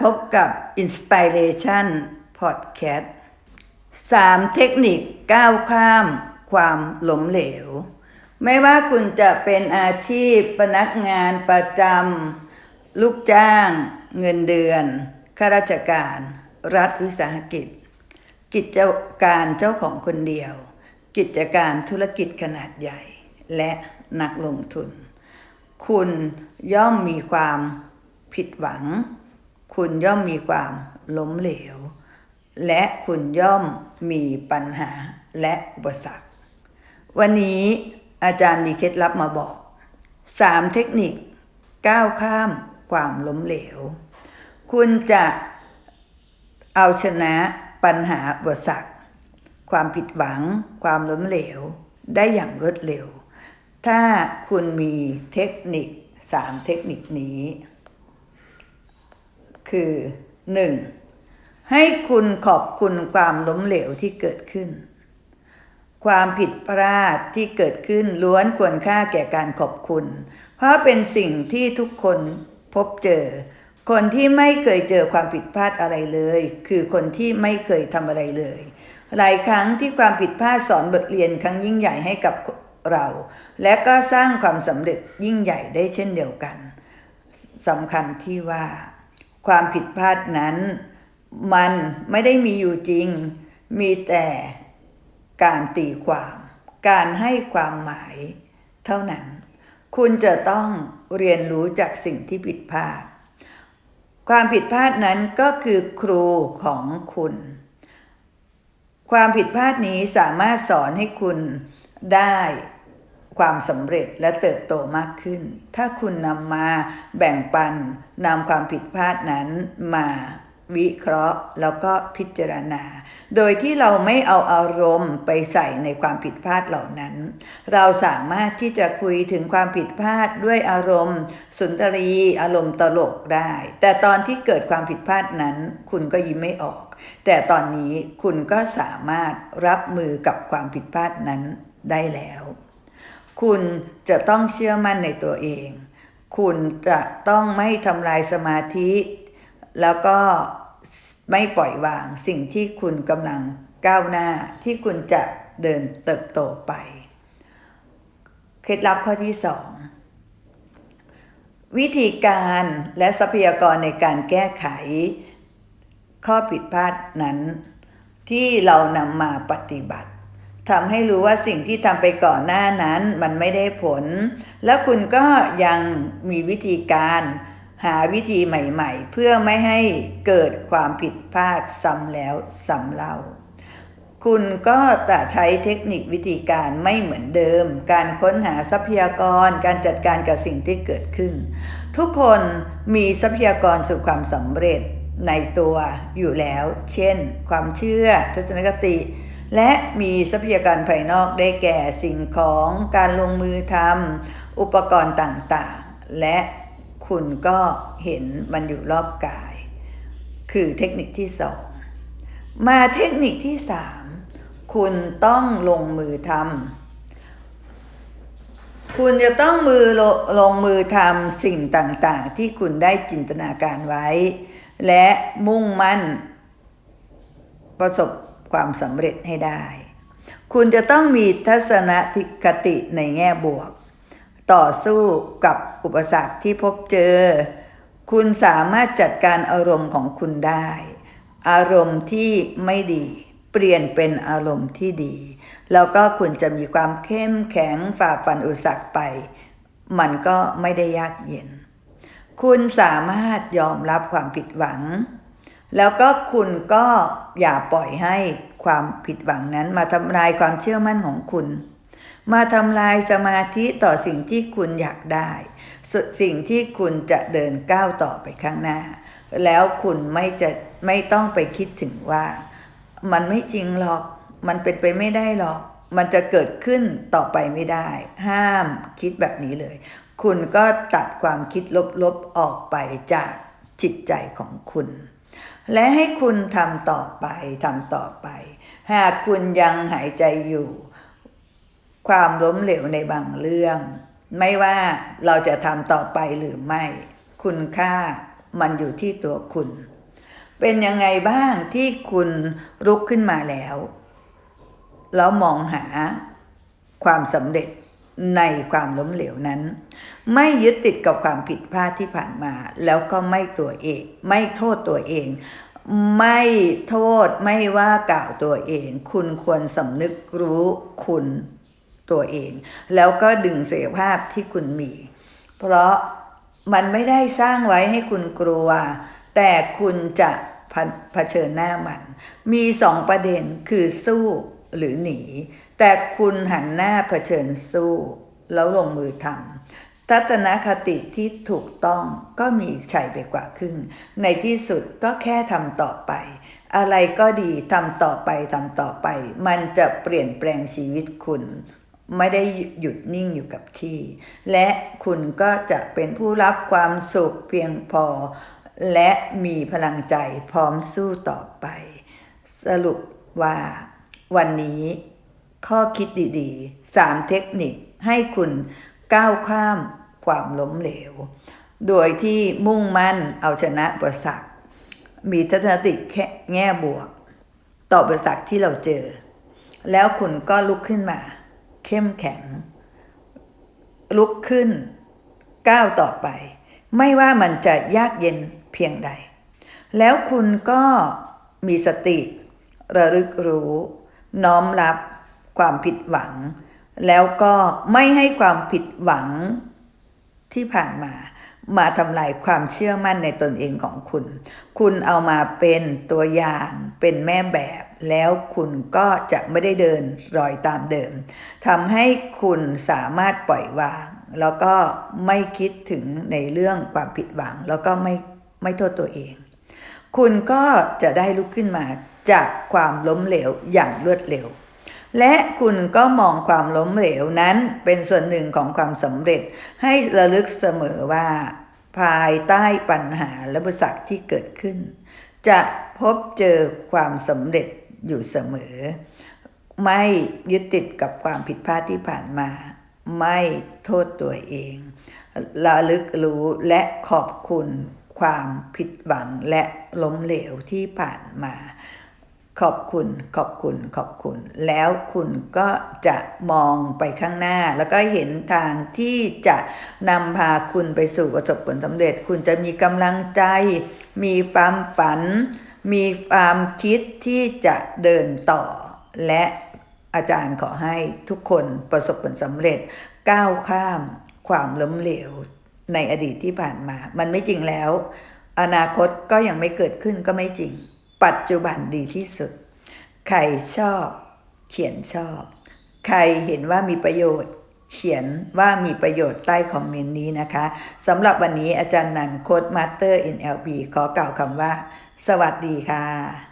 พบกับ Inspiration Podcast สามเทคนิคก้าวข้ามความหล้มเหลว ไม่ว่าคุณจะเป็นอาชีพพนักงานประจำลูกจ้าง เงินเดือนข้าราชการ รัฐวิสาหกิจ กิจการเจ้าของคนเดียว กิจการธุรกิจขนาดใหญ่ และนักลงทุน คุณย่อมมีความผิดหวัง คุณย่อมมีความล้มเหลว และคุณย่อมมีปัญหาและอุปสรรค วันนี้อาจารย์มีเคล็ดลับมาบอก 3 เทคนิคก้าวข้ามความล้มเหลว คุณจะเอาชนะปัญหาอุปสรรค ความผิดหวัง ความล้มเหลวได้อย่างรวดเร็ว ถ้าคุณมีเทคนิค 3 เทคนิคนี้ คือ 1. ให้คุณขอบคุณความล้มเหลวที่เกิดขึ้น ความผิดพลาดที่เกิดขึ้นล้วนควรค่าแก่การขอบคุณ เพราะเป็นสิ่งที่ทุกคนพบเจอ คนที่ไม่เคยเจอความผิดพลาดอะไรเลย คือคนที่ไม่เคยทำอะไรเลย หลายครั้งที่ความผิดพลาดสอนบทเรียนครั้งยิ่งใหญ่ให้กับเรา และก็สร้างความสำเร็จยิ่งใหญ่ได้เช่นเดียวกันสำคัญที่ว่า ความผิดพลาดนั้น มันไม่ได้มีอยู่จริง มีแต่การตีความ การให้ความหมาย เท่านั้น คุณจะต้องเรียนรู้จากสิ่งที่ผิดพลาด ความผิดพลาดนั้นก็คือครูของคุณ ความผิดพลาดนี้สามารถสอนให้คุณได้ ความสำเร็จและเติบโตมากขึ้น ถ้าคุณนำมาแบ่งปันนำความผิดพลาดนั้นมาวิเคราะห์แล้วก็พิจารณา โดยที่เราไม่เอาอารมณ์ไปใส่ในความผิดพลาดเหล่านั้น เราสามารถที่จะคุยถึงความผิดพลาดด้วยอารมณ์ สุนทรีอารมณ์ตลกได้ แต่ตอนที่เกิดความผิดพลาดนั้น คุณก็ยิ้มไม่ออก แต่ตอนนี้คุณก็สามารถรับมือกับความผิดพลาดนั้นได้แล้ว คุณจะต้องเชื่อมั่นในตัวเอง คุณจะต้องไม่ทำลายสมาธิ แล้วก็ไม่ปล่อยวางสิ่งที่คุณกำลังก้าวหน้าที่คุณจะเดินเติบโตไป เคล็ดลับข้อที่สองวิธีการและทรัพยากรในการแก้ไข ข้อผิดพลาดนั้น ที่เรานำมาปฏิบัติ ทำให้รู้ว่าสิ่งที่ทำไปก่อนหน้านั้นมันไม่ได้ผล แล้วคุณก็ยังมีวิธีการหาวิธีใหม่ๆ เพื่อไม่ให้เกิดความผิดพลาดซ้ำแล้วซ้ำเล่า คุณก็จะใช้เทคนิควิธีการไม่เหมือนเดิม การค้นหาทรัพยากร การจัดการกับสิ่งที่เกิดขึ้น ทุกคนมีทรัพยากรสู่ความสำเร็จในตัวอยู่แล้ว เช่น ความเชื่อทัศนคติ และมีทรัพยากรภายนอกได้แก่สิ่งของการลงมือทำอุปกรณ์ต่างๆ และคุณก็เห็นมันอยู่รอบกาย คือเทคนิคที่สองมาเทคนิคที่สามคุณต้องลงมือทำคุณจะต้องมือลลงมือทำสิ่งต่างๆ ที่คุณได้จินตนาการไว้ และมุ่งมั่นประสบ ความสำเร็จให้ได้ คุณจะต้องมีทัศนคติในแง่บวก ต่อสู้กับอุปสรรคที่พบเจอ คุณสามารถจัดการอารมณ์ของคุณได้ อารมณ์ที่ไม่ดี เปลี่ยนเป็นอารมณ์ที่ดี แล้วก็คุณจะมีความเข้มแข็งฝ่าฟันอุปสรรคไป มันก็ไม่ได้ยากเย็น คุณสามารถยอมรับความผิดหวัง แล้วก็คุณก็อย่าปล่อยให้ความผิดหวังนั้นมาทำลายความเชื่อมั่นของคุณ มาทำลายสมาธิต่อสิ่งที่คุณอยากได้สุดสิ่งที่คุณจะเดินก้าวต่อไปข้างหน้า แล้วคุณไม่จะไม่ต้องไปคิดถึงว่า มันไม่จริงหรอก มันเป็นไปไม่ได้หรอก มันจะเกิดขึ้นต่อไปไม่ได้ ห้ามคิดแบบนี้เลย คุณก็ตัดความคิดลบๆออกไปจากจิตใจของคุณ และให้คุณทำต่อไปทำต่อไป หากคุณยังหายใจอยู่ ความล้มเหลวในบางเรื่อง ไม่ว่าเราจะทำต่อไปหรือไม่ คุณค่ามันอยู่ที่ตัวคุณ เป็นยังไงบ้างที่คุณลุกขึ้นมาแล้ว แล้วมองหาความสำเร็จ ในความล้มเหลวนั้น ไม่ยึดติดกับความผิดพลาดที่ผ่านมา แล้วก็ไม่ตัวเอง ไม่โทษตัวเอง ไม่โทษไม่ว่ากล่าวตัวเอง คุณควรสำนึกรู้คุณตัวเอง แล้วก็ดึงศักยภาพที่คุณมี เพราะมันไม่ได้สร้างไว้ให้คุณกลัว แต่คุณจะเผชิญหน้ามัน มีสองประเด็นคือสู้หรือหนี แต่คุณหันหน้าเผชิญสู้ แล้วลงมือทำทัศนคติที่ถูกต้องก็มีชัยไปกว่าครึ่ง ในที่สุดก็แค่ทำต่อไป อะไรก็ดีทำต่อไปทำต่อไป มันจะเปลี่ยนแปลงชีวิตคุณไม่ได้หยุดนิ่งอยู่กับที่ และคุณก็จะเป็นผู้รับความสุขเพียงพอ และมีพลังใจพร้อมสู้ต่อไป สรุปว่าวันนี้ ข้อคิดดีๆ 3 เทคนิคให้คุณก้าวข้ามความล้มเหลว โดยที่มุ่งมั่นเอาชนะอุปสรรค มีทัศนคติแค่แง่บวก ต่ออุปสรรคที่เราเจอ แล้วคุณก็ลุกขึ้นมา เข้มแข็ง ลุกขึ้น ก้าวต่อไป ไม่ว่ามันจะยากเย็นเพียงใด แล้วคุณก็มีสติ ระลึกรู้ น้อมรับ ความผิดหวัง แล้วก็ไม่ให้ความผิดหวังที่ผ่านมามาทำลายความเชื่อมั่นในตนเองของคุณ คุณเอามาเป็นตัวอย่างเป็นแม่แบบ แล้วคุณก็จะไม่ได้เดินรอยตามเดิมทำให้คุณสามารถปล่อยวาง แล้วก็ไม่คิดถึงในเรื่องความผิดหวัง แล้วก็ไม่ไม่โทษตัวเอง คุณก็จะได้ลุกขึ้นมาจากความล้มเหลวอย่างรวดเร็ว และคุณก็มองความล้มเหลวนั้นเป็นส่วนหนึ่งของความสำเร็จ ให้ระลึกเสมอว่า ภายใต้ปัญหาและอุสรรคที่เกิดขึ้น จะพบเจอความสำเร็จอยู่เสมอ ไม่ยึดติดกับความผิดพลาดที่ผ่านมา ไม่โทษตัวเองระลึกรู้และขอบคุณความผิดหวังและล้มเหลวที่ผ่านมา ขอบคุณขอบคุณขอบคุณ แล้วคุณก็จะมองไปข้างหน้า แล้วก็เห็นทางที่จะนำพาคุณไปสู่ประสบผลสำเร็จ คุณจะมีกำลังใจ มีความฝัน มีความคิดที่จะเดินต่อ และอาจารย์ขอให้ทุกคนประสบผลสำเร็จก้าวข้ามความล้มเหลวในอดีตที่ผ่านมา มันไม่จริงแล้ว อนาคตก็ยังไม่เกิดขึ้นก็ไม่จริง ปัจจุบันดีที่สุด ใครชอบเขียนชอบ ใครเห็นว่ามีประโยชน์ เขียนว่ามีประโยชน์ใต้คอมเมนต์นี้นะคะสำหรับวันนี้อาจารย์นันโค้ดมาสเตอร์ NLP ขอกล่าวคำว่า สวัสดีค่ะ